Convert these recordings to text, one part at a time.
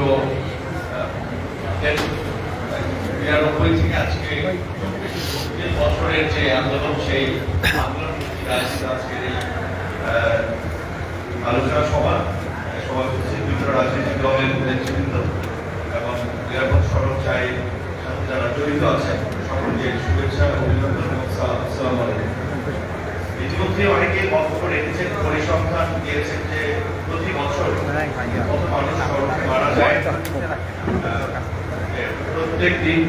দীর্ঘ নিরানব্বই থেকে আজকে বছরের যে আন্দোলন, সেই আন্দোলন আজকের আলোচনা সভা সভা করছে রাজনৈতিক দলের এবং নিরাপদ সড়ক চাই যারা জড়িত আছেন, সকলকে শুভেচ্ছা অভিনন্দন এবং সালাম আলাইকুম। ইতিমধ্যে অনেকে বক্তব্য রেখেছেন, পরিসংখ্যান দিয়েছেন যে প্রতি বছর কত মানুষ সড়কে মারা যায়। প্রত্যেক দিন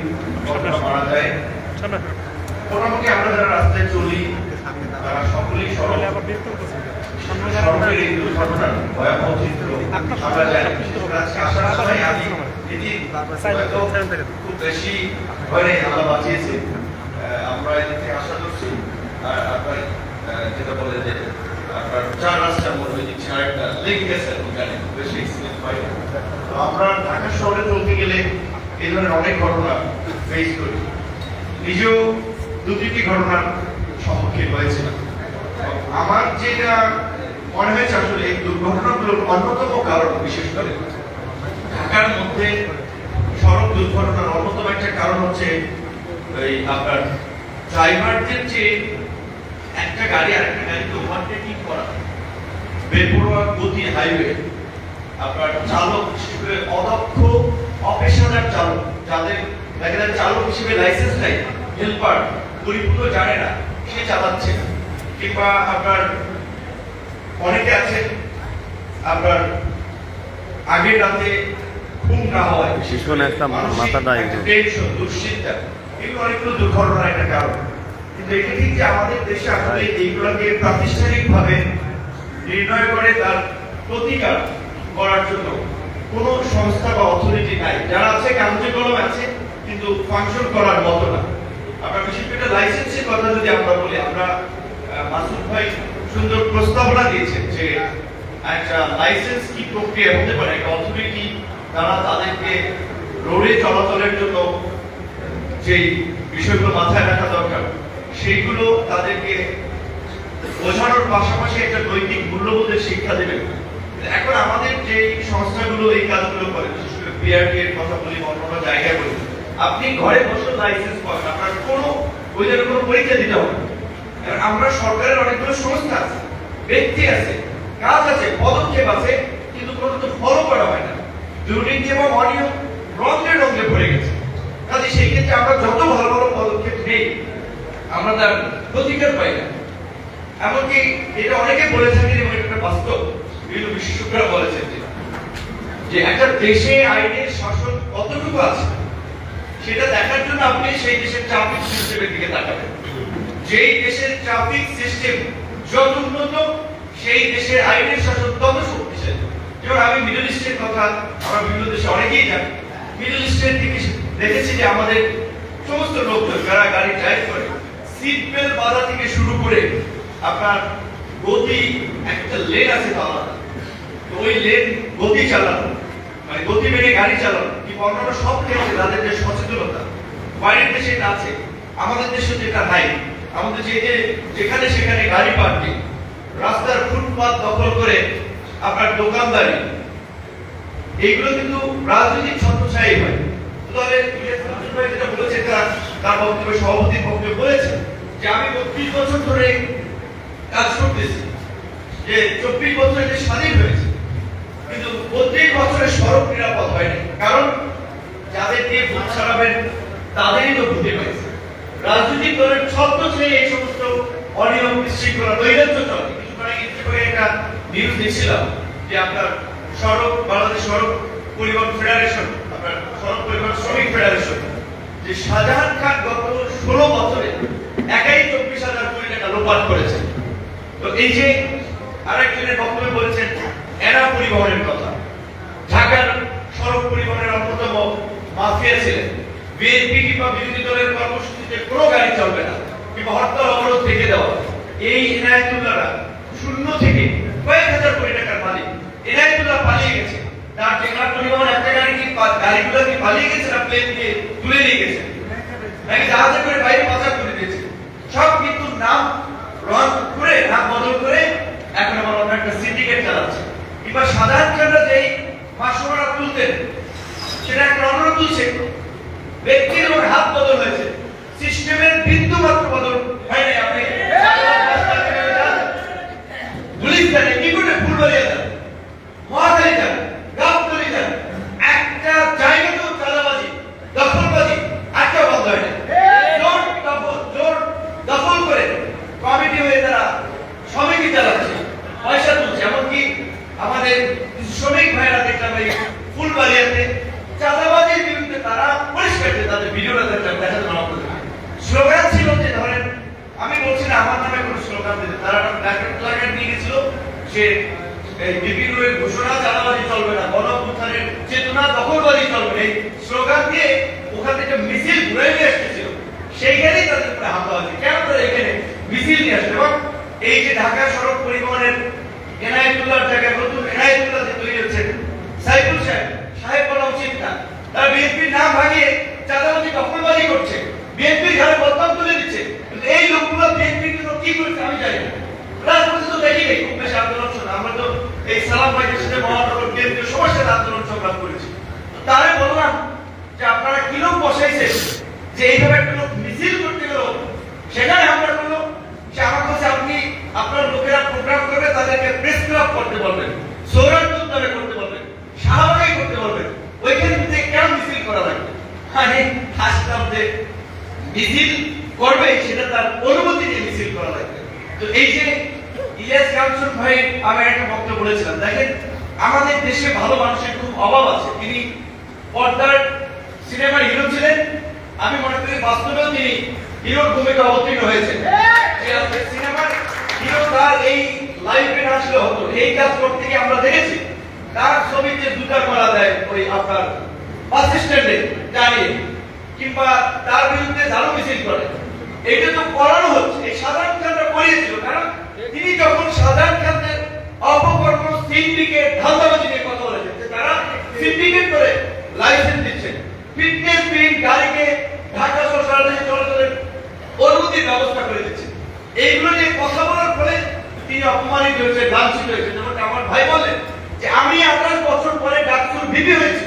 কত মারা যায়। মোটামুটি আমরা যারা রাস্তায় চলি, তারা সকলেই সড়ক করে এটি খুব বেশি আমরা এদিক আশা করছি, আর আপনার যেটা বলে যে, আপনার চার লেগে গেছে বেশি এক্সিডেন্ট হয়। তো আমরা ঢাকা শহরে চলতে গেলে এই ধরনের অনেক ঘটনা ফেস করি। নিজেও দু তিনটি ঘটনার সম্মুখীন আমার যেটা মনে হয়েছে আসলে, এই দুর্ঘটনাগুলোর অন্যতম কারণ বিশেষ করে ঢাকার মধ্যে সড়ক দুর্ঘটনার অন্যতম একটা কারণ হচ্ছে এই আপনার ড্রাইভারদের যে একটা গাড়ি আরেকটা গাড়িকে ওভারটেকিং করা বেপরোয়া গতি হাইওয়ে আপনার চালক হিসেবে অদক্ষ অপেশাদার চালক যাদের দেখা যায় চালক হিসেবে লাইসেন্স নাই হেল্পার পরিপূর্ণ জানে না সে চালাচ্ছে কিংবা আপনার অনেকে আছেন আপনার আগের রাতে ঘুম না শিশুন একটা মানসিক মাথা দায়ী। টেনশন দুশ্চিন্তা এগুলো অনেকগুলো দুর্ঘটনার একটা কারণ ঠিক যে আমাদের দেশে আসলে এইগুলোকে প্রাতিষ্ঠানিকভাবে নির্ণয় করে তার প্রতিকার করার জন্য কোন সংস্থা বা অথরিটি নাই। যারা আছে, কাগজে আছে, কিন্তু ফাংশন করার মতো না। আপনার বিশেষ করে লাইসেন্সের কথা যদি আমরা বলি, আমরা মাসুদ ভাই সুন্দর প্রস্তাবনা দিয়েছেন যে একটা লাইসেন্স কি প্রক্রিয়া হতে পারে, একটা অথরিটি তারা তাদেরকে রোডে চলাচলের জন্য যেই বিষয়গুলো মাথায় রাখা দরকার। সেইগুলো তাদেরকে বোঝানোর পাশাপাশি একটা নৈতিক মূল্যবোধের শিক্ষা দেবে এখন আমাদের যে সংস্থাগুলো এই কাজগুলো করে, বিশেষ করে এর কথা বলি অন্যান্য জায়গায় বলি, আপনি ঘরে বসে লাইসেন্স পাবেন, আপনার কোনো কোনো পরীক্ষা দিতে হবে আমরা সরকারের অনেকগুলো সংস্থা আছে, ব্যক্তি আছে, কাজ আছে, পদক্ষেপ আছে, কিন্তু কোনো তো ফলো করা হয় না। দুর্নীতি অনিয়ম ভরে গেছে। কাজে সেই ক্ষেত্রে আমরা যত ভালো ভালো পদক্ষেপ নেই আমরা তার প্রতিকার পাই না। এমনকি এটা অনেকে বলে থাকেন এবং এটা বাস্তব। বিভিন্ন বিশেষজ্ঞরা বলেছেন যে, যে একটা দেশে আইনের শাসন কতটুকু আছে সেটা দেখার জন্য আপনি সেই দেশের ট্রাফিক সিস্টেমের দিকে তাকাবেন। যেই দেশের ট্রাফিক সিস্টেম যত উন্নত সেই দেশের আইনের শাসন তত শক্তিশালী। যেমন আমি মিডল ইস্টের কথা আমরা বিভিন্ন দেশে অনেকেই জানি। মিডল ইস্টের দিকে দেখেছি যে আমাদের সমস্ত লোকজন যারা গাড়ি ড্রাইভ করে সিট বেল্ট বাধা থেকে শুরু করে আপনার গতি, একটা লেন আছে তো আলাদা। তো ওই লেন গতি চালানো মানে গতি মেনে গাড়ি চালানো কিংবা অন্যান্য সব ক্ষেত্রে তাদের যে সচেতনতা, বাইরের দেশে এটা আছে, আমাদের দেশে যেটা নাই, আমাদের যে যেখানে সেখানে গাড়ি পার্কিং, রাস্তার ফুটপাত দখল করে আপনার দোকানদারি, এইগুলো কিন্তু রাজনৈতিক ছত্রছায়াই হয়। তাহলে যেটা বলেছে তার তার বক্তব্যে সভাপতির বক্তব্যে বলেছে। যে আমি বত্রিশ বছর ধরে কাজ করতেছি, যে চব্বিশ বছর যে স্বাধীন হয়েছে, কিন্তু বত্রিশ বছরের সড়ক নিরাপদ হয়নি। কারণ যাদের দিয়ে ভোট ছাড়াবেন, তাদেরই তো ভূতে পাইছে। রাজনৈতিক দলের ছত্র ছেড়ে এই সমস্ত অনিয়ম বিশৃঙ্খলা নৈরাজ্য চলে কিছুক্ষণ আগে করে একটা নিউজ দেখছিলাম যে আপনার সড়ক, বাংলাদেশ সড়ক পরিবহন ফেডারেশন আপনার সড়ক পরিবহন শ্রমিক ফেডারেশন যে শাহজাহান খান গত ষোলো বছরে একাই চব্বিশ হাজার কোটি টাকা লোপাট করেছে। তো এই যে আরেকজনের বক্তব্যে বলেছেন, এরা পরিবহনের কথা। ঢাকার সড়ক পরিবহনের অন্যতম মাফিয়া ছিলেন। বিএনপি কিংবা বিরোধী দলের কর্মসূচিতে কোনো গাড়ি চলবে না। কিংবা হরতাল, অবরোধ থেকে দেওয়া। এই এনায়তুল্লাহরা শূন্য থেকে কয়েক হাজার কোটি টাকার মালিক। এনায়তুল্লাহ পালিয়ে গেছে। তার টেকার পরিবহন, একটা গাড়ি কি গাড়িগুলো কি পালিয়ে গেছে না প্লেন দিয়ে তুলে নিয়ে গেছে? নাকি জাহাজে করে বাইরে পাচার করে সব কিন্তু নাম রং করে, নাম বদল করে এখন আমার অন্য একটা সিন্ডিকেট চালাচ্ছে। কিংবা সাধারণ খানরা যেই মাসোয়ারা তুলতেন, সেটা একটা অন্য তুলছে। ব্যক্তির এবং হাত বদল হয়েছে। সিস্টেমের বিন্দু মাত্র বদল হয় নাই। আপনি পুলিশ কি করে ফুলবাড়িয়া যান মহাখালী যান গাবতলি যান একটা জায়গাতেও চাঁদাবাজি, দখলবাজি একটা বন্ধ হয় না জোর দখল জোর দখল করে কমিটি হয়ে তারা সমিতি চালাচ্ছে পয়সা তুলছে এমনকি আমাদের কিছু শ্রমিক ভাইরা দেখলাম এই ফুলবাড়িয়াতে চাঁদাবাজির বিরুদ্ধে তারা পরিষ্কার যে তাদের ভিডিওটা দেখলাম দেখা যাবে আমাদের স্লোগান ছিল যে ধরেন আমি বলছি না আমার নামে কোনো স্লোগান দিতে তারা একটা প্ল্যাকেট প্ল্যাকেট নিয়ে গেছিল সে এই বিভিন্ন এর ঘোষণা চাঁদাবাজি চলবে না গণঅভ্যুত্থানের চেতনা দখলবাজি চলবে না। এই স্লোগান দিয়ে ওখান থেকে মিছিল ঘুরে নিয়ে এসেছিল সেইখানেই তাদের উপরে হামলা হয়েছে কেন তারা এখানে মিছিল নিয়ে আসবে এবং এই যে ঢাকা সড়ক পরিবহনের এনায়েতুল্লাহর জায়গায় নতুন এনায়েতুল্লাহ যে তৈরি হচ্ছে সাইফুল সাহেব সাহেব বলা উচিত না তারা বিএনপির নাম ভাঙিয়ে চাঁদাবাজি দখলবাজি করছে। বিএনপির ঘরে বদনাম তুলে দিচ্ছে। এই লোকগুলো বিএনপির জন্য কি করেছে আমি জানি রাজপথে তো দেখি নেই, খুব বেশি আন্দোলন আমরা তো এই সালাম ভাইয়ের সাথে মহানগর বিএনপির সবার আন্দোলন সংগ্রাম করেছি। তারে বললাম যে আপনারা কি লোক বসাইছেন? যে এইভাবে একটা লোক মিছিল করতে গেল, সেখানে হামলা করল। সে আমার কাছে আপনি আপনার লোকেরা প্রোগ্রাম করবে, তাদেরকে প্রেস ক্লাব করতে বলবেন। সৌরাট উদ্যানে করতে বলবেন শাহবাগে করতে বলবেন ওইখানে থেকে কেন মিছিল করা লাগবে আমি হাসলাম যে মিছিল করবে সেটা তার অনুমতি নিয়ে মিছিল করা লাগবে তো এই যে ইলিয়াস কামসুর ভাই আমি একটা বক্তব্য বলেছিলাম। দেখেন আমাদের দেশে ভালো মানুষের খুব অভাব আছে। তিনি পর্দার সিনেমার হিরো ছিলেন। আমি মনে করি বাস্তবেও তিনি হিরোর ভূমিকা অবতীর্ণ হয়েছেন। যে আপনার সিনেমার হিরো তার এই লাইফে আসলে হতো। এই কাজ করতে গিয়ে আমরা দেখেছি। তার ছবিতে জুতার মারা দেয় ওই আপনার বাস স্ট্যান্ডে দাঁড়িয়ে কিংবা তার বিরুদ্ধে ঝাড়ু মিছিল করে। এটা তো করানো হচ্ছে। এই সাধারণ খানটা করিয়েছিল কারণ তিনি যখন সাধারণ খানদের অপকর্ম সিন্ডিকেট ধান্দাবাজি নিয়ে কথা বলেছেন তারা সিন্ডিকেট করে লাইসেন্স দিচ্ছেন ফিটনেস বিল গাড়িকে ঢাকা সহ সারা দেশে চলাচলের অনুমতির ব্যবস্থা করে দিচ্ছে। এইগুলো নিয়ে কথা বলার ফলে তিনি অপমানিত হয়েছে লাঞ্ছিত হয়েছে যেমন আমার ভাই বলেন যে আমি আঠাশ বছর পরে ডাক্তার ভিপি হয়েছি।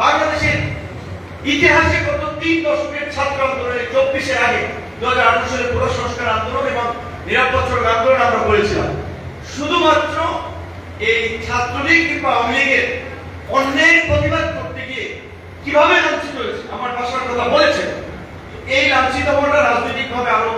বাংলাদেশের ইতিহাসে গত তিন দশকের ছাত্র আন্দোলনের চব্বিশের আগে দু হাজার আঠারো সালে পুরো সংস্কার আন্দোলন এবং নিরাপদ সড়ক আন্দোলন আমরা করেছিলাম। শুধুমাত্র এই ছাত্রলীগ কিংবা আওয়ামী লীগের অন্যের প্রতিবাদ করতে গিয়ে কীভাবে লাঞ্ছিত হয়েছে, আমার ভাষার কথা বলেছেন, এই লাঞ্ছিত হওয়াটা রাজনৈতিক ভাবে আরও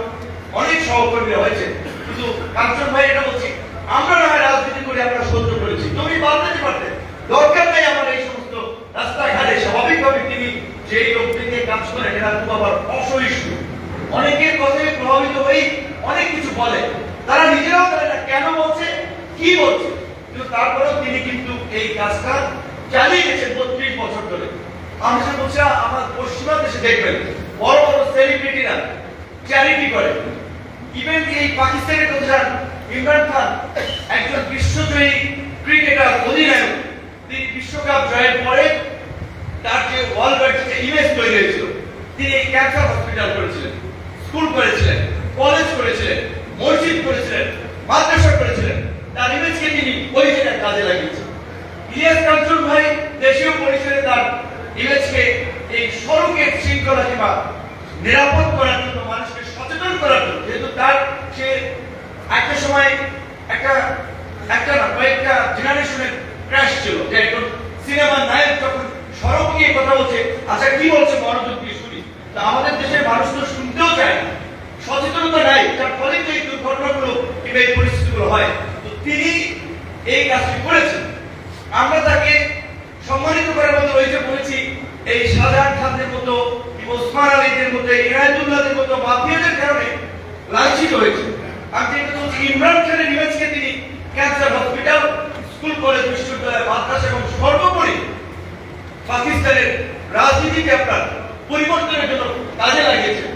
অনেক সহকর্মীরা হয়েছে। কিন্তু কাঞ্চন ভাই, এটা বলছি, আমরা না রাজনীতি করে আমরা সহ্য করেছি। তুমি বাদ দিতে পারতে, দরকার নাই আমার এই সমস্ত রাস্তাঘাটে স্বাভাবিকভাবে তিনি যেই লোকটি কাজ এরা খুব আবার অসহিষ্ণু। অনেকের কথায় প্রভাবিত হয়ে অনেক কিছু বলে। তারা নিজেরাও না, কেন বলছে? কি বলছে? কিন্তু তারপরেও তিনি কিন্তু এই কাজটা চালিয়ে গেছেন বত্রিশ বছর ধরে। সে বলছি, আমার পশ্চিমা দেশে দেখবেন, বড় বড় সেলিব্রিটিরা চ্যারিটি করে। ইভেন এই পাকিস্তানের কথা ইমরান খান, একজন বিশ্বজয়ী ক্রিকেটার অধিনায়ক, তিনি বিশ্বকাপ জয়ের পরে তার যে ওয়ার্ল্ড ওয়াইড ইমেজ তৈরি হয়েছিল তিনি ক্যান্সার হসপিটাল করেছিলেন। স্কুল করেছিলেন কলেজ করেছিলেন, মসজিদ করেছিলেন, মাদ্রাসা করেছিলেন। তার ইমেজকে তিনি ওই জায়গায় কাজে লাগিয়েছেন। ইলিয়াস কাঞ্চন ভাই দেশীয় পরিসরে তার ইমেজকে এই সড়কের শৃঙ্খলা কিংবা নিরাপদ করার জন্য, মানুষকে সচেতন করার জন্য, যেহেতু তার সে একটা সময় একটা একটা না, কয়েকটা জেনারেশনের ক্র্যাশ ছিল। যে একজন সিনেমার নায়ক যখন সড়ক নিয়ে কথা বলছে আচ্ছা কি বলছে মনোযোগ দিয়ে তা আমাদের দেশের মানুষ তো শুনতেও চায় না। সচেতনতা নাই। যার ফলে তো এই দুর্ঘটনাগুলো কিংবা এই পরিস্থিতিগুলো হয়। তো তিনি এই কাজটি করেছেন। আমরা তাকে সম্মানিত করার মতো রয়েছে বলেছি, এই শাহজাহান খানদের মতো, ওসমান আলীদের মতো ইনায়তুল্লাহদের মতো, মাফিয়াদের কারণে লাঞ্ছিত হয়েছে। যেটা বলছি ইমরান খানের ইমেজকে তিনি ক্যান্সার হসপিটাল, স্কুল, কলেজ, বিশ্ববিদ্যালয়, মাদ্রাসা এবং সর্বোপরি পাকিস্তানের রাজনীতিকে আপনার পরিবর্তনের জন্য কাজে লাগিয়েছে।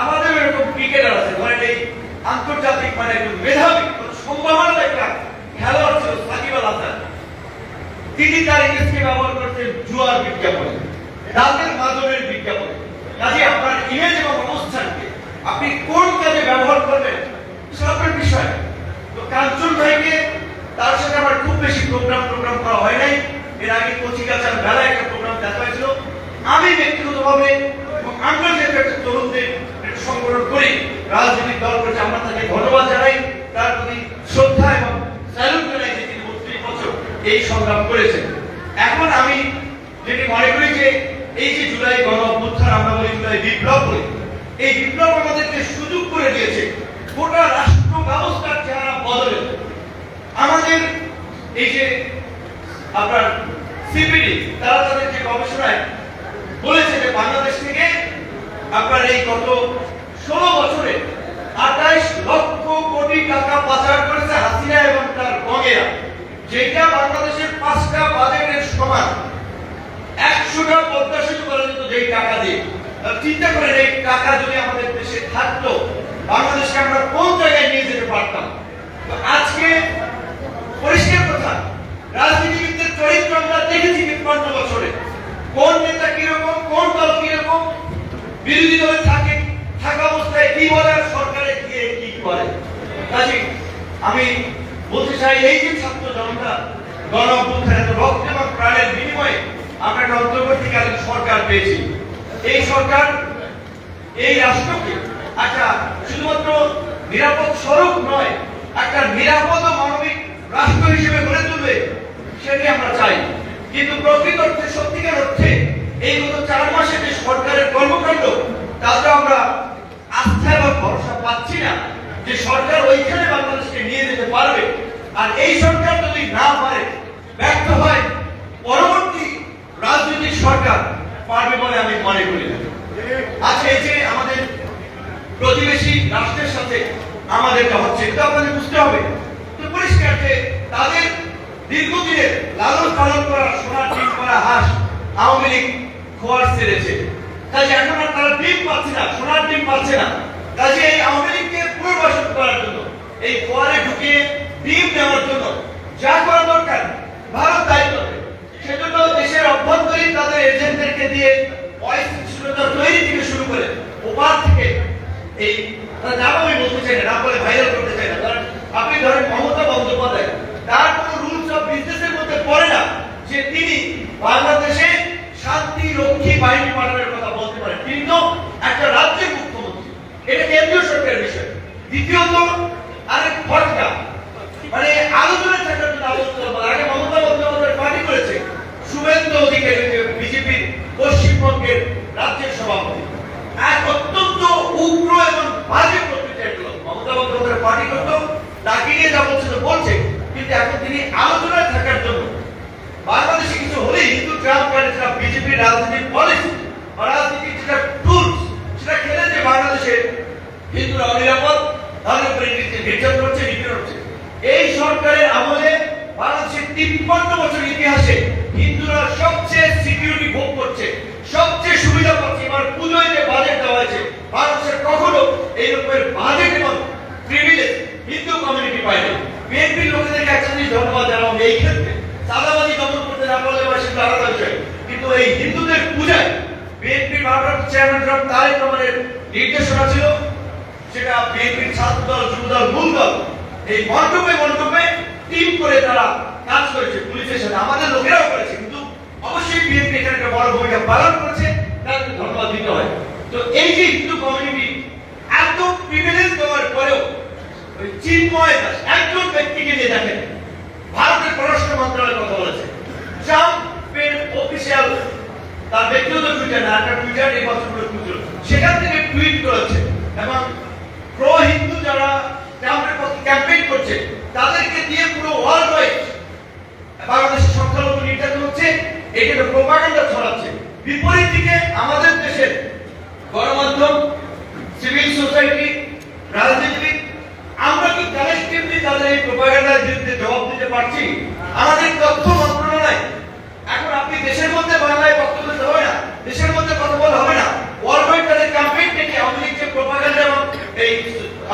আমাদের এরকম ক্রিকেটার আছে, ধরেন এই আন্তর্জাতিক মানে একজন মেধাবী, কোনো সম্ভাবনার একটা খেলোয়াড় ছিল সাকিব আল হাসান। তিনি তার ইংরেজকে ব্যবহার করতেন জুয়ার বিজ্ঞাপনে, রাতের মাদনের বিজ্ঞাপনে। কাজে আপনার ইমেজ এবং অনুষ্ঠানকে আপনি কোন কাজে ব্যবহার করবেন সেটা বিষয়। তো কাঞ্চন ভাইকে তার সাথে আমার খুব বেশি প্রোগ্রাম প্রোগ্রাম করা হয় নাই। এর আগে কচিকাচার বেলায় একটা প্রোগ্রাম দেখা হয়েছিল। হবে এবং আমরা যেহেতু একটা তরুণদের সংগঠন করি, রাজনৈতিক দল করেছে আমরা তাকে ধন্যবাদ জানাই। তার প্রতি শ্রদ্ধা এবং স্যালুট জানাই যে তিনি বত্রিশ বছর এই সংগ্রাম করেছেন। এখন আমি যেটি মনে করি যে এই যে জুলাই গণ অভ্যুত্থান, আমরা বলি জুলাই বিপ্লব বলি, এই বিপ্লব আমাদেরকে সুযোগ করে দিয়েছে। গোটা রাষ্ট্র ব্যবস্থার চেহারা বদলে আমাদের এই যে আপনার সিপিডি, তারা তাদের যে গবেষণায় বলেছে যে বাংলাদেশ থেকে আপনার এই গত ষোলো বছরে আঠাইশ লক্ষ কোটি টাকা পাচার করেছে হাসিনা এবং তার গঙেরা যেটা বাংলাদেশের পাঁচটা বাজেটের সমান। একশোটা পদ্মা সেতু যেত যেই টাকা দিয়ে। চিন্তা করেন, এই টাকা যদি আমাদের দেশে থাকতো, বাংলাদেশকে আমরা কোন জায়গায় নিয়ে যেতে পারতাম? আজকে পরিষ্কার কথা, রাজনীতিবিদদের চরিত্র আমরা দেখেছি বিপন্ন বছরে। কোন নেতা কীরকম, কোন দল কীরকম, বিরোধী দলে থাকে, থাকা অবস্থায় কি বলে আর সরকারে গিয়ে কি করে? কাজে, আমি বলতে চাই, এই যে ছাত্র জনতা, গণ এত রক্ত এবং প্রাণের বিনিময়ে আমরা একটা অন্তর্বর্তীকালীন সরকার পেয়েছি। এই সরকার, এই রাষ্ট্রকে একটা শুধুমাত্র নিরাপদ স্বরূপ নয়, একটা নিরাপদ মানবিক রাষ্ট্র হিসেবে গড়ে তুলবে, সেটি আমরা চাই। কিন্তু প্রকৃত অর্থে, সত্যিকার অর্থে, এই গত চার মাসে যে সরকারের কর্মকাণ্ড, তাতে আমরা আস্থা এবং ভরসা পাচ্ছি না যে সরকার ওইখানে বাংলাদেশকে নিয়ে যেতে পারবে। আর এই সরকার যদি না পারে, ব্যর্থ হয়, পরবর্তী রাজনৈতিক সরকার পারবে বলে আমি মনে করি না। আচ্ছা এই যে আমাদের প্রতিবেশী রাষ্ট্রের সাথে আমাদেরটা হচ্ছে, এটা আপনাদের বুঝতে হবে। তো পরিষ্কার যে তাদের দীর্ঘদিনের লালন পালন করা সোনার ডিম করা হাঁস আওয়ামী লীগ খোয়ার ছেড়েছে। কাজে এখন আর তারা ডিম পাচ্ছে না, সোনার ডিম পাচ্ছে না। কাজে এই আওয়ামী লীগকে পুনর্বাসন করার জন্য, এই খোয়ারে ঢুকিয়ে ডিম নেওয়ার জন্য যা করা দরকার, ভারত দায়িত্ব নেবে। সেজন্য দেশের অভ্যন্তরীণ তাদের এজেন্টদেরকে দিয়ে অস্থিতিশীলতা তৈরি থেকে শুরু করে ওপার থেকে এই নাম আমি বলতে চাই না, নাম বলে ভাইরাল করতে চাই না। কারণ আপনি ধরেন মমতা বন্দ্যোপাধ্যায়, তার বিজনেসের মধ্যে পড়ে না যে তিনি বাংলাদেশে শান্তি রক্ষী বাহিনী পাঠানোর কথা বলতে পারেন কিন্তু একটা রাজ্যের মুখ্যমন্ত্রী, এটা কেন্দ্রীয় সরকারের বিষয়। দ্বিতীয়ত, আরেক ফটকা মানে আলোচনা থাকার জন্য আলোচনা বলা। আগে মমতা বন্দ্যোপাধ্যায় পার্টি করেছে শুভেন্দু অধিকারী বিজেপির পশ্চিমবঙ্গের রাজ্যের সভাপতি এক অত্যন্ত উগ্র এবং বাজে প্রকৃতির লোক মমতা বন্দ্যোপাধ্যায় পার্টি করতো তাকে নিয়ে যা বলছে তো বলছে কিন্তু এখন তিনি আলোচনায় থাকার জন্য বাংলাদেশে কিছু হলে হিন্দু ট্রাম্প কার্ডে যেটা বিজেপির রাজনীতির পলিসি বা রাজনীতির যেটা টুলস সেটা খেলে যে বাংলাদেশে হিন্দুরা অনিরাপদ তাদের উপরে নির্যাতন নির্যাতন হচ্ছে নিপীড়ন হচ্ছে এই সরকারের আমলে বাংলাদেশের তিপ্পান্ন বছর ইতিহাসে হিন্দুরা সবচেয়ে সিকিউরিটি ভোগ করছে সবচেয়ে সুবিধা পাচ্ছে এবার পুজোয় যে বাজেট দেওয়া হয়েছে বাংলাদেশের কখনো এই রকমের বাজেট এবং প্রিভিলেজ হিন্দু কমিউনিটি পায়নি বিএনপির লোকেদেরকে একটা ধন্যবাদ জানাব এই ক্ষেত্রে। চাঁদাবাজি দমন করতে না পারলে বা সেটা আলাদা বিষয় কিন্তু এই হিন্দুদের পূজায় বিএনপির ভারপ্রাপ্ত চেয়ারম্যান জনাব তারেক নির্দেশনা ছিল, সেটা বিএনপির ছাত্র দল যুব দল মূল দল এই মণ্ডপে মণ্ডপে টিম করে তারা কাজ করেছে, পুলিশের সাথে। আমাদের লোকেরাও করেছে, কিন্তু অবশ্যই বিএনপি এখানে একটা বড় ভূমিকা পালন করেছে। তাদেরকে ধন্যবাদ দিতে হয়। তো এই যে হিন্দু কমিউনিটি প্রিভিলেজ দেওয়ার পরেও ওই চিন্ময় দাস একজন ব্যক্তিকে নিয়ে দেখেন। ভারতের পররাষ্ট্র মন্ত্রণালয়ের কথা বলেছে। ট্রাম্পের অফিসিয়াল তার ব্যক্তিগত টুইটার না একটা টুইটার এই করে খুঁজল। সেখান থেকে টুইট করেছে এবং প্রো হিন্দু যারা ট্রাম্পের পক্ষে ক্যাম্পেইন করছে, তাদেরকে দিয়ে পুরো ওয়ার্ল্ড ওয়াইড বাংলাদেশের সংখ্যালঘু নির্যাতন হচ্ছে এটা প্রোপাগান্ডা ছড়াচ্ছে। বিপরীত দিকে আমাদের দেশের গণমাধ্যম সিভিল সোসাইটি রাজনীতিবিদ আমরা কি কালেকটিভলি তাদের এই প্রোপাগান্ডার বিরুদ্ধে জবাব দিতে পারছি? আমাদের তথ্য মন্ত্রণালয়, এখন আপনি দেশের মধ্যে বাংলায় বক্তব্য দিতে হবে না, দেশের মধ্যে কথা বলা হবে না। ওয়ার্ল্ড তাদের ক্যাম্পেইন থেকে লীগ যে প্রোপাগান্ডা এবং এই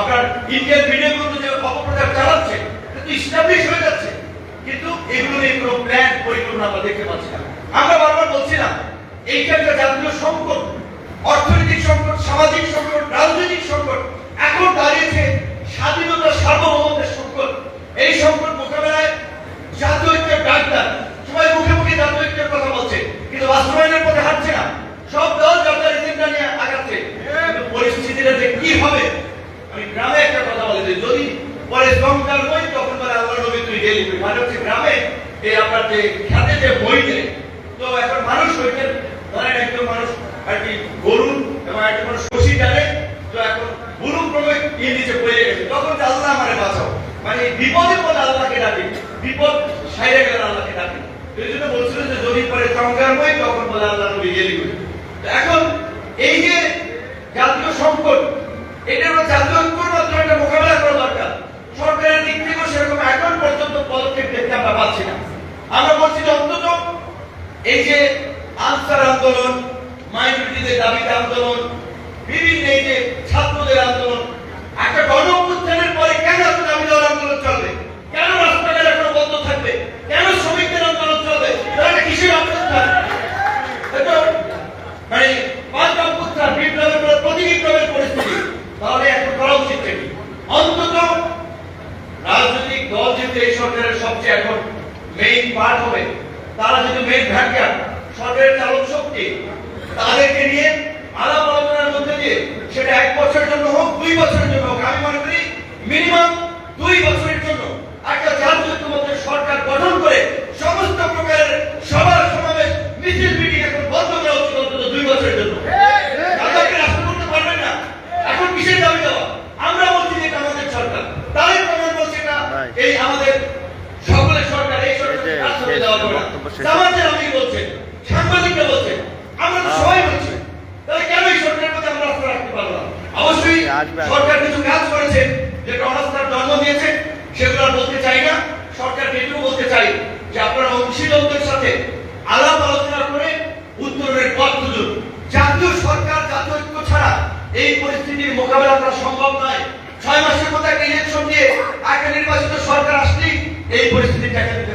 আপনার ইন্ডিয়ান মিডিয়াগুলো যে অপপ্রচার চালাচ্ছে ইস্টাবলিশ হয়ে যাচ্ছে। কিন্তু এগুলো নিয়ে কোনো প্ল্যান পরিকল্পনা আমরা দেখতে পাচ্ছি না। আমরা বারবার বলছি না এইটা একটা জাতীয় সংকট। অর্থনৈতিক সংকট, সামাজিক সংকট, রাজনৈতিক সংকট, এখন দাঁড়িয়েছে স্বাধীনতা সার্বভৌমত্বের সংকট। এই সংকট মোকাবেলায় জাতীয় ঐক্যের ডাক্তার সবাই মুখে মুখে জাতীয় ঐক্যের কথা বলছে, কিন্তু বাস্তবায়নের পথে হাঁটছে না। সব দল জাতীয় এজেন্ডা নিয়ে আগাচ্ছে। পরিস্থিতিটা যে কি হবে, আমি গ্রামে একটা কথা বলেছি যদি পরে সংকার বই, তখন বলে আল্লাহ নবী তুই গেলি। মানে হচ্ছে গ্রামে এই আপনার যে খ্যাতে যে বই তো এখন মানুষ হইতে ধরেন একজন মানুষ আর কি গরু এবং একজন মানুষ কষি টানে তো এখন গুরু ক্রমে ইয়ে নিচে পড়ে গেছে। তখন আল্লাহ আমারে বাঁচাও। মানে বিপদে পড়লে আল্লাহকে ডাকি বিপদ সাইরে গেলে আল্লাহকে ডাকি এই জন্য বলছিল যে যদি পরে চমকারময় তখন বলে আল্লাহ নবী গেলি এখন এই যে জাতীয় সংকট, এটা হলো জাতীয় ঐক্যর এটা মোকাবেলা করা দরকার। সরকারের দিক থেকেও সেরকম এখন পর্যন্ত পদক্ষেপ দেখতে আমরা পাচ্ছি না। আমরা বলছি যে অন্তত এই যে আনসার আন্দোলন মাইনরিটিদের দাবিতে আন্দোলন, বিভিন্ন এই যে ছাত্রদের আন্দোলন, একটা গণ পরে কেন এত দাবি দেওয়ার আন্দোলন চলবে? কেন রাস্তাঘাট এখনও বন্ধ থাকবে? কেন শ্রমিকদের আন্দোলন চলবে? তাহলে কিসের এটা মানে পাঁচ অভ্যুত্থান বিপ্লবের পর প্রতি বিপ্লবের পরিস্থিতি তাহলে এখন করা উচিত কি অন্তত রাজনৈতিক দল যেহেতু এই সরকারের সবচেয়ে এখন মেইন পার্ট হবে তারা যেহেতু মেইন ভ্যাটকার সরকারের চালক শক্তি তাদেরকে নিয়ে আলাপ আলোচনার মধ্যে দিয়ে সেটা এক বছরের জন্য হোক দুই বছরের জন্য হোক আমি মনে করি মিনিমাম দুই বছরের জন্য একটা জাতীয় মধ্যে সরকার গঠন করে সমস্ত প্রকারের সভা সমাবেশ মিছিল মিটিং এখন বন্ধ করা উচিত অন্তত দুই বছরের জন্য তাদেরকে রাষ্ট্র করতে পারবেন না এখন কিসের দাবি দেওয়া আমরা বলছি যে এটা আমাদের সরকার তাদের প্রমাণ বলছে না এই আমাদের সকলের সরকার এই সরকার এই যে কাজ করতে শেষ দেওয়া যাবে না বক্তব্য শেষ। জামাতের আমি বলছেন সাংবাদিকরা বলছেন আমরা তো হ্যাঁ। সবাই বলছি। তাহলে কেন এই সরকারের প্রতি আমরা আস্থা রাখতে পারব অবশ্যই আসবে, আসবে। সরকার কিছু কাজ করেছে যেটা অনাস্থার জন্ম দিয়েছে সেগুলো বলতে চাই না। সরকারকে এটুকু বলতে চাই যে আপনারা অংশীদারদের সাথে আলাপ আলোচনা করে উত্তরণের পথ খুঁজুন। জাতীয় সরকার জাতীয় ঐক্য ছাড়া এই পরিস্থিতির মোকাবেলা করা সম্ভব নয়। ছয় মাসের মধ্যে একটা ইলেকশন দিয়ে একটা নির্বাচিত সরকার আসলেই এই পরিস্থিতি দেখা দিতে পারবে না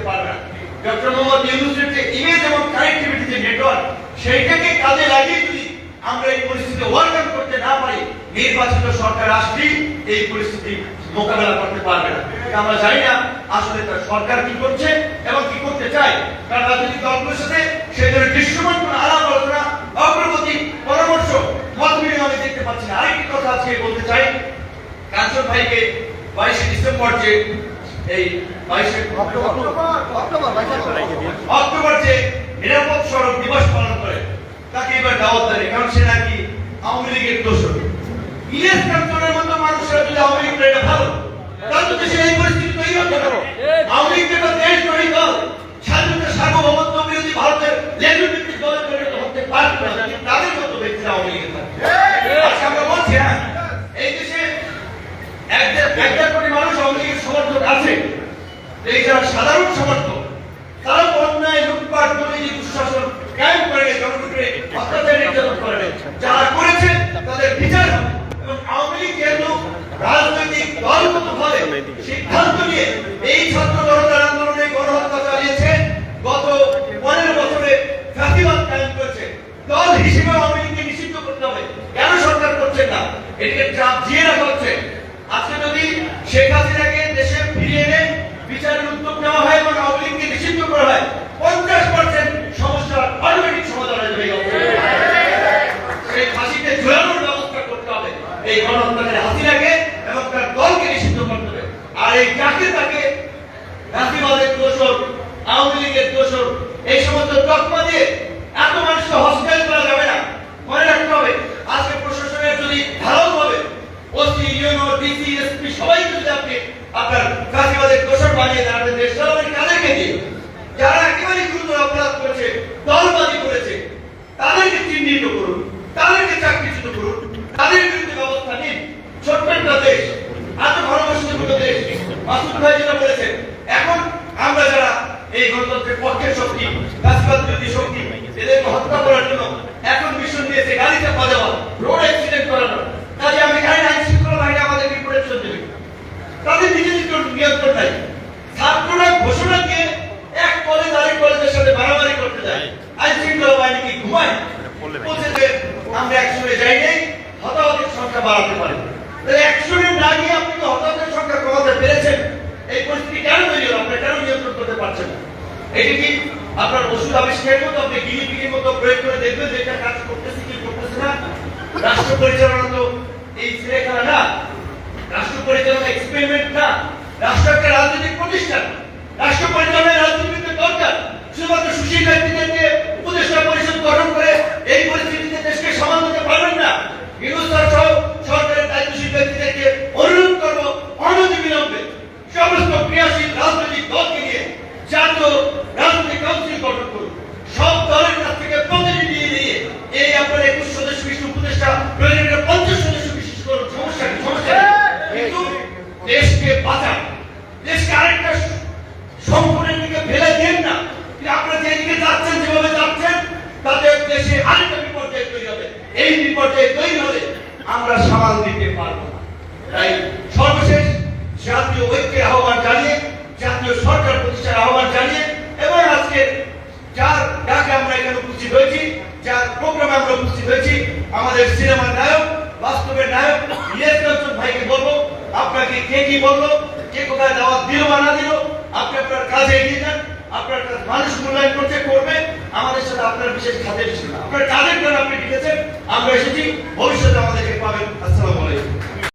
ডক্টর মোহাম্মদ ইউনুসের যে ইমেজ এবং কানেক্টিভিটি যে নেটওয়ার্ক সেইটাকে কাজে লাগিয়ে যদি আমরা এই পরিস্থিতি ওভারকাম করতে না পারি, নির্বাচিত সরকার আসলেই এই পরিস্থিতি মোকাবেলা করতে পারবে না। আমরা জানি না আসলে তার সরকার কি করছে এবং কি করতে চায়। কারণ রাজনৈতিক দলগুলোর সাথে ধরনের দৃশ্যমান কোনো আলাপ আলোচনা, অগ্রগতি, পরামর্শ, মত বিনিময় আমি দেখতে পাচ্ছি না। আরেকটি কথা আজকে বলতে চাই। কাঞ্চন ভাইকে বাইশে ডিসেম্বর যে এই বাইশে অক্টোবর। যে নিরাপদ সড়ক দিবস পালন করে তাকে এবার দাওয়াত দেয় কারণ সে নাকি আওয়ামী লীগের দোষর। ইলিয়াস কাঞ্চনের মতো মানুষরা যদি আওয়ামী লীগ এটা ভালো। তাহলে তো এই পরিস্থিতি তৈরি হতো না আওয়ামী লীগ একটা দেশদ্রোহী দল স্বাধীনতা সার্বভৌমত্ব বিরোধী ভারতের ভিত্তিক দলের পরিণত হতে পারবে না কিন্তু তাদের মতো ব্যক্তিরা আওয়ামী লীগের থাকে আজকে আমরা বলছি হ্যাঁ এই দেশে এক দেড়- এক দেড় কোটি মানুষ আওয়ামী লীগের সমর্থক আছে এই যারা সাধারণ সমর্থক তারা তো অন্যায় লুটপাট দুর্নীতি দুঃশাসন কায়েম করে জনগণকে অত্যাচার নির্যাতন করে যারা করেছে তাদের বিচার হবে এবং আওয়ামী লীগ যেহেতু রাজনৈতিক দলগত ভাবে সিদ্ধান্ত নিয়ে এই ছাত্র জনতার আন্দোলনে গণহত্যা চালিয়েছে গত পনেরো বছরে ফাঁসিবাদ কায়েম করেছে দল হিসেবে আওয়ামী লীগকে নিষিদ্ধ করতে হবে কেন সরকার করছে না এটাকে চাপ দিয়ে রাখা হচ্ছে আজকে যদি শেখ হাসিনাকে দেশে ফিরিয়ে এনে বিচারের উদ্যোগ নেওয়া হয় এবং আওয়ামী লীগকে নিষিদ্ধ করা হয় পঞ্চাশ পার্সেন্ট সমস্যার অটোমেটিক সমাধান হয়ে যাবে এই অবস্থায়। সেই ফাঁসিতে ঝুলানোর ব্যবস্থা করতে হবে এই গণহত্যাকারী হাসিনাকে এবং তার দলকে নিষিদ্ধ করতে হবে আর এই যাকে তাকে নাসিবাদের দোষর আওয়ামী লীগের দোষর এই সমস্ত তকমা দিয়ে এত মানুষকে হসপিটাল করা যাবে না মনে রাখতে হবে আজকে প্রশাসনের যদি ধারাও হবে ওসি ইউনো ডিসি এসপি সবাই যদি আপনি আপনার ফাঁসিবাদের দোষর বানিয়ে দেন আপনার দেশ চালাবেন কাদেরকে দিয়ে যারা একেবারে গুরুতর অপরাধ করেছে দলবাজি করেছে তাদেরকে চিহ্নিত করুন তাদেরকে চাকরিচ্যুত করুন তাদের বিরুদ্ধে ব্যবস্থা নিন ছোট্ট একটা দেশ এত ঘনবসতিপূর্ণ দেশ মাসুদ ভাই যেটা বলেছেন, এখন আমরা যারা এই গণতন্ত্রের পক্ষের শক্তি গাছপাত বিরোধী শক্তি, এদেরকে হত্যা করার জন্য এখন মিশন দিয়েছে গাড়ি চাপা দেওয়া রোড অ্যাক্সিডেন্ট করানো। কাজে আমি জানি আইন শৃঙ্খলা বাহিনী আমাদেরকে প্রোটেকশন দেবে তাদের নিজেদের নিয়ন্ত্রণ নাই। ছাত্ররা ঘোষণা দিয়ে এক কলেজ আরেক কলেজের সাথে বাড়াবাড়ি করতে যায়। আইন শৃঙ্খলা বাহিনী কি ঘুমায়? বলছে যে, আমরা একসঙ্গে যাই নাই, হতাহতের সংখ্যা বাড়াতে পারি। তাহলে একসঙ্গে না গিয়ে আপনি তো হতাহতের সংখ্যা কমাতে পেরেছেন। এই পরিস্থিতি কেন তৈরি হলো? আপনি কেন নিয়ন্ত্রণ করতে পারছেন না? এটি কি আপনার ওষুধ আবিষ্কারের মতো, আপনি গিনিপিগের মতো প্রয়োগ করে দেখবেন যে এটা কাজ করতেছে কি করতেছে না? রাষ্ট্র পরিচালনা তো এই ছেলে না। রাষ্ট্র পরিচালনা এক্সপেরিমেন্ট না। রাষ্ট্র একটা রাজনৈতিক প্রতিষ্ঠান। রাষ্ট্র পরিচালনায় রাজনীতিবিদদের দরকার। শুধুমাত্র সুশীল ব্যক্তিদেরকে উপদেষ্টা পরিষদ গঠন করে এই পরিস্থিতিতে দেশকে সামাল দিতে পারবেন না। ইউনুসার সহ সরকারের দায়িত্বশীল ব্যক্তিদেরকে অনুরোধ করব অনতি বিলম্বে। সমস্ত ক্রিয়াশীল রাজনৈতিক দলকে নিয়ে জাতীয় রাজনৈতিক কাউন্সিল গঠন করুন। সব দলের কাছ থেকে প্রতিনিধি নিয়ে এই আপনার একুশ সদস্য বিশিষ্ট উপদেষ্টা প্রয়োজনে পঞ্চাশ সদস্য বিশিষ্ট করুন সমস্যা সমস্যা কিন্তু দেশকে বাঁচান। দেশকে আরেকটা সংকটের দিকে ফেলে দেন না। আপনারা যেদিকে যাচ্ছেন, যেভাবে যাচ্ছেন, তাতে দেশে আরেকটা বিপর্যয় তৈরি হবে। এই বিপর্যয় তৈরি হলে আমরা সামাল দিতে পারব না। তাই জাতীয় ঐক্যের আহ্বান জানিয়ে, জাতীয় সরকার প্রতিষ্ঠার আহ্বান জানিয়ে এবং আজকে যার ডাকে আমরা এখানে উপস্থিত হয়েছি, যার প্রোগ্রামে আমরা উপস্থিত হয়েছি, আমাদের সিনেমার নায়ক, বাস্তবের নায়ক, ইলিয়াস কাঞ্চন ভাইকে বলব, আপনাকে কে কি বলল, কে কোথায় দাওয়াত দিল বা না দিল, আপনি আপনার কাজে এগিয়ে যান আপনার কাজ মানুষ মূল্যায়ন করতে করবে, আমাদের সাথে আপনার বিশেষ খাতে আপনার কাজের জন্য আপনি লিখেছেন আমরা এসেছি, ভবিষ্যতে আমাদের